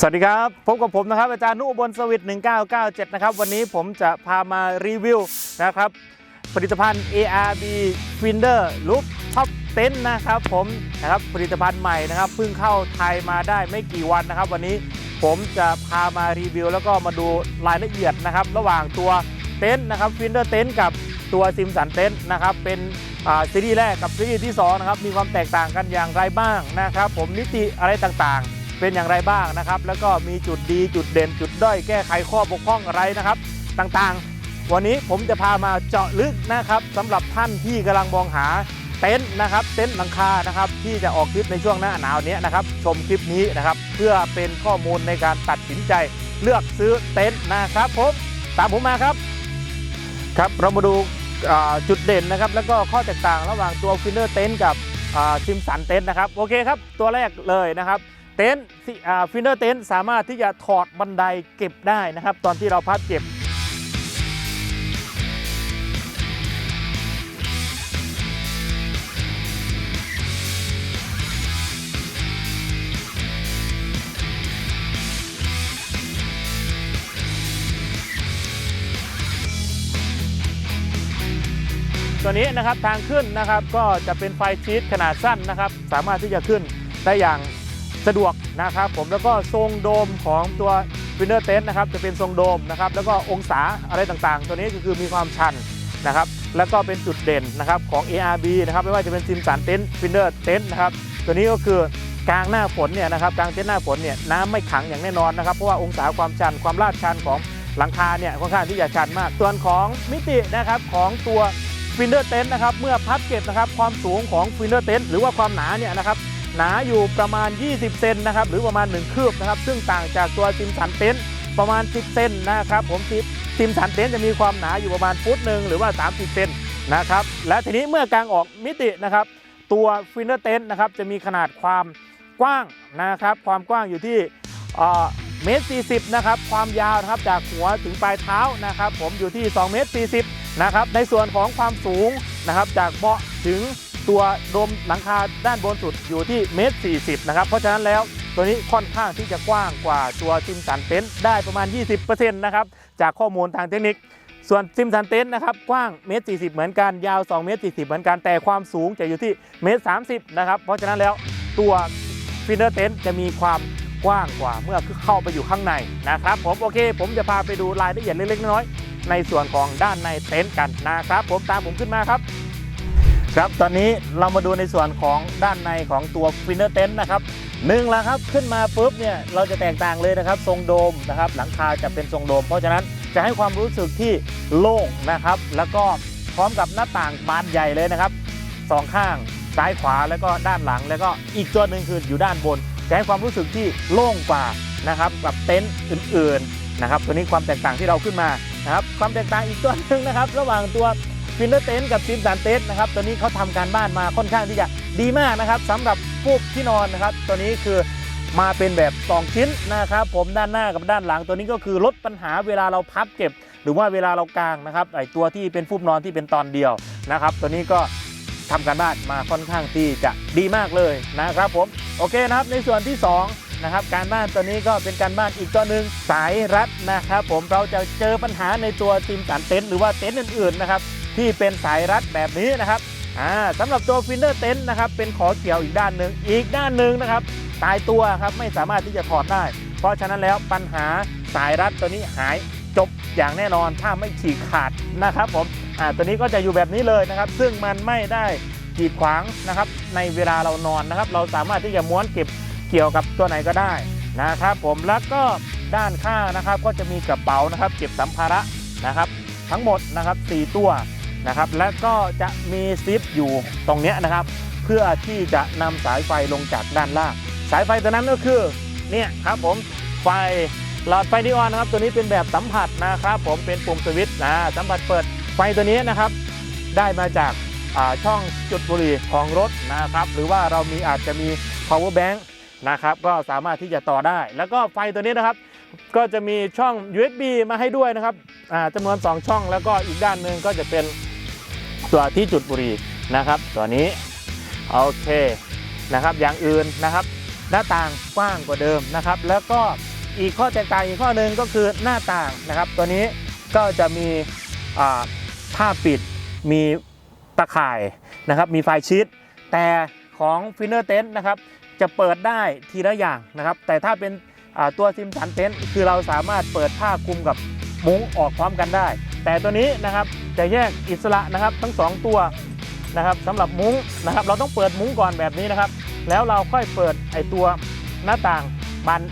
สวัสดีครับ พบกับผมนะครับ อาจารย์นุบลสวิต1997 นะครับ วันนี้ผมจะพามารีวิวนะครับ ผลิตภัณฑ์ ARB Finder Loop Top 10นะครับผมนะครับผลิตภัณฑ์ใหม่นะครับเพิ่งเข้าไทยมาได้ไม่กี่วันนะครับ วันนี้ผมจะพามารีวิว แล้วก็มาดูรายละเอียดนะครับ ระหว่างตัวเต็นท์นะครับ Finder เต็นท์กับตัวซิมสันเต็นท์นะครับเป็นซีรีส์แรกกับซีรีส์ที่สองนะครับมีความแตกต่างกันอย่างไรบ้างนะครับ ผมมิติอะไรต่างๆ เป็นอย่างไรบ้างนะครับ แล้วก็มีจุดดีจุดเด่น จุดด้อยแก้ไขข้อบกพร่องอะไรนะครับ ต่างๆ วันนี้ผมจะพามาเจาะลึกนะครับสำหรับท่านที่กำลังมองหาเต็นท์นะครับ เต็นท์หลังคานะครับ ที่จะออกทริปในช่วงหน้าหนาวนี้นะครับ ชมคลิปนี้นะครับ เพื่อเป็นข้อมูลในการตัดสินใจเลือกซื้อเต็นท์นะครับผมตามผมมาครับครับเรามาดูจุดเด่นนะครับ แล้วก็ข้อแตกต่างระหว่างตัวฟินเนอร์เต็นท์กับซิมสันเต็นท์นะครับ โอเคครับ ตัวแรกเลยนะครับ เต็นท์ฟินเนอร์เต็นท์สามารถที่จะถอดบันไดเก็บได้นะครับ ตอนที่เราพับเก็บตัวนี้นะครับทางขึ้นนะครับก็จะเป็นไฟชีตขนาดสั้นนะครับ สามารถที่จะขึ้นได้อย่าง สะดวกนะครับผมแล้วก็ทรงโดมของตัววินเนอร์เต็นท์นะครับจะเป็นทรงโดมนะครับแล้วก็องศาอะไรต่างๆ ตัวนี้ก็คือมีความชันนะครับแล้วก็เป็นจุดเด่นนะครับของ ARB นะครับไม่ว่าจะเป็นซิมสันเต็นท์ฟินเนอร์เต็นท์นะครับตัวนี้ก็คือกลางหน้าฝนเนี่ยนะครับกลางเต็นท์หน้าฝนเนี่ยน้ำไม่ขังอย่างแน่นอนนะครับเพราะว่าองศาความชันความลาดชันของหลังคาเนี่ยค่อนข้างที่จะชันมาก ส่วนของมิตินะครับของตัวฟินเดอร์เต็นท์นะครับเมื่อพับเก็บนะครับความสูงของฟินเดอร์เต็นท์หรือว่าความหนาเนี่ยนะครับ หนาอยู่ประมาณ 20 เซนนะครับหรือประมาณ 1 คืบนะครับ ซึ่งต่างจากตัวซิมสันเต็นประมาณ 10 เซนนะครับผมซิซิมสันเต็นจะมีความหนาอยู่ประมาณฟุตหนึ่งหรือว่า 30 เซนนะครับและทีนี้เมื่อกางออกมิตินะครับ ตัวฟินเดอร์เต็นนะครับจะมีขนาดความกว้างนะครับ ความกว้างอยู่ที่เมตร40นะครับความยาวนะครับจากหัวถึงปลายเท้านะครับ ผมอยู่ที่2เมตร40นะครับในส่วนของความสูงนะครับจากเบาะถึง ตัวโดมหลังคาด้านบนสุดอยู่ที่เมตร40นะครับเพราะฉะนั้นแล้วตัวนี้ค่อนข้างที่จะกว้างกว่าตัวซิมสันเต็นท์ได้ประมาณ 20%นะครับจากข้อมูลทางเทคนิค ส่วนซิมสันเต็นท์นะครับกว้างเมตร40 เหมือนกันยาว2เมตร40 เหมือนกันแต่ความสูงจะอยู่ที่เมตร30นะครับเพราะฉะนั้นแล้วตัวฟินเนอร์เต็นท์จะมีความกว้างกว่าเมื่อเข้าไปอยู่ข้างในนะครับผมโอเค ผมจะพาไปดูรายละเอียดเล็กๆน้อยๆในส่วนของด้านในเต็นท์กันนะครับผมตามผมขึ้นมาครับ ครับตอนนี้เรามาดูในส่วนของด้านในของตัวฟินเนอร์เต็นท์นะครับหนึ่งแล้วครับขึ้นมาปุ๊บเนี่ยเราจะแตกต่างเลยนะครับ ทรงโดมนะครับ หลังคาจะเป็นทรงโดม เพราะฉะนั้นจะให้ความรู้สึกที่โล่งนะครับ แล้วก็พร้อมกับหน้าต่างบานใหญ่เลยนะครับสองข้างซ้ายขวาแล้วก็ด้านหลัง แล้วก็อีกตัวหนึ่งคืออยู่ด้านบน จะให้ความรู้สึกที่โล่งกว่านะครับกับเต็นท์อื่นๆนะครับตัวนี้ความแตกต่างที่เราขึ้นมานะครับความแตกต่างอีกตัวหนึ่งนะครับ ระหว่างตัว ฟินเดอร์เต็นท์กับซิมสันเต็นท์นะครับตัวนี้เขาทำการบ้านมาค่อนข้างที่จะดีมากนะครับสำหรับฟูกที่นอนนะครับตัวนี้คือมาเป็นแบบ 2 ชิ้นนะครับผมด้านหน้ากับด้านหลัง ตัวนี้ก็คือลดปัญหาเวลาเราพับเก็บ หรือว่าเวลาเรากางนะครับไอตัวที่เป็นฟูกนอนที่เป็นตอนเดียวนะครับตัวนี้ก็ทำการบ้านมาค่อนข้างที่จะดีมากเลยนะครับผมโอเคนะครับในส่วนที่สองนะครับการบ้านตัวนี้ก็เป็นการบ้านอีกตัวหนึ่งสายรัดนะครับผมเราจะเจอปัญหาในตัวซิมสันเต็นท์หรือว่าเต็นท์อื่นๆนะครับ ที่เป็นสายรัดแบบนี้นะครับอ่าสำหรับตัวฟินเดอร์เต็นท์นะครับเป็นขอเกี่ยวอีกด้านหนึ่งอีกด้านหนึ่งนะครับตายตัวครับไม่สามารถที่จะถอดได้ เพราะฉะนั้นแล้วปัญหาสายรัดตัวนี้หายจบอย่างแน่นอนถ้าไม่ฉีกขาดนะครับผมอ่าตัวนี้ก็จะอยู่แบบนี้เลยนะครับ ซึ่งมันไม่ได้กีดขวางนะครับในเวลาเรานอนนะครับ เราสามารถที่จะม้วนเก็บเกี่ยวกับตัวไหนก็ได้นะครับผมแล้วก็ด้านข้างนะครับก็จะมีกระเป๋านะครับ เก็บสัมภาระนะครับ ทั้งหมดนะครับ 4 ตัว นะครับและก็จะมีซิปอยู่ตรงนี้นะครับ เพื่อที่จะนำสายไฟลงจากด้านล่าง สายไฟตัวนั้นก็คือเนี่ยครับผมไฟหลอดไฟนีออนนะครับ ตัวนี้เป็นแบบสัมผัสนะครับผมเป็นปุ่มสวิตช์นะสัมผัสเปิดไฟตัวนี้นะครับ ได้มาจากาช่องจุดบุหรี่ของรถนะครับ หรือว่าเรามีอาจจะมี power bank นะครับก็สามารถที่จะต่อได้ แล้วก็ไฟตัวนี้นะครับ ก็จะมีช่อง USB มาให้ด้วยนะครับจำนวน 2 ช่องแล้วก็อีกด้านหนึ่งก็จะเป็น ตัวที่จุดบุหรี่นะครับ ตัวนี้โอเคนะครับ อย่างอื่นนะครับ หน้าต่างกว้างกว่าเดิมนะครับ แล้วก็อีกข้อแตกต่างอีกข้อหนึ่งก็คือหน้าต่างนะครับ ตัวนี้ก็จะมีผ้าปิดมีตะข่ายนะครับ มีไฟชีตแต่ของฟินเนอร์เต็นนะครับจะเปิดได้ทีละอย่างนะครับ แต่ถ้าเป็นตัวซิมสันเต็นคือเราสามารถเปิดผ้าคลุมกับมุ้งออกพร้อมกันได้ แต่ตัวนี้นะครับ จะแยกอิสระนะครับทั้งสองตัวนะครับสำหรับมุ้งนะครับ เราต้องเปิดมุ้งก่อนแบบนี้นะครับ แล้วเราค่อยเปิดไอตัวหน้าต่างบัน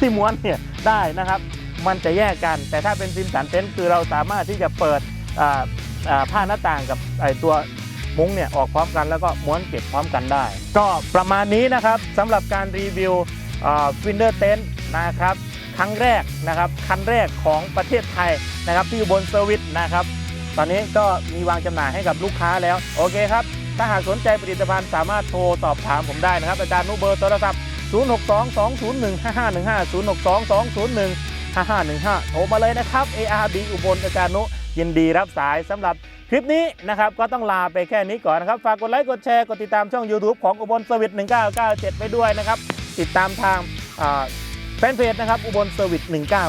ที่ม้วนเนี่ยได้นะครับ มันจะแยกกัน แต่ถ้าเป็นซิมสันเต็นท์คือเราสามารถที่จะเปิดผ้าหน้าต่างกับไอตัวมุ้งเนี่ยออกพร้อมกันแล้วก็ม้วนเก็บพร้อมกันได้ ก็ประมาณนี้นะครับสำหรับการรีวิวฟินเดอร์เต็นท์นะครับครั้งแรกนะครับคันแรกของประเทศไทยนะครับที่อยู่บนเซอร์วิสนะครับ ตอนนี้ก็มีวางจำหน่ายให้กับลูกค้าแล้ว โอเคครับ ถ้าหากสนใจผลิตภัณฑ์สามารถโทรสอบถามผมได้นะครับ อาจารย์นุเบอร์โทรศัพท์ 0622015515 0622015515 โทรมาเลยนะครับ ARB อุบลอาจารย์นุยินดีรับสายสำหรับคลิปนี้นะครับก็ต้องลาไปแค่นี้ก่อนนะครับ ฝากกดไลค์กดแชร์ กดติดตามช่อง YouTube ของอุบลสวิต1997 ไปด้วยนะครับ ติดตามทางแฟนเพจนะครับ อุบลเซอร์วิส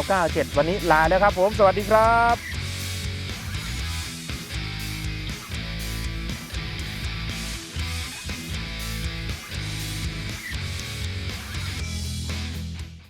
1997 วันนี้ลาแล้วครับผม สวัสดีครับ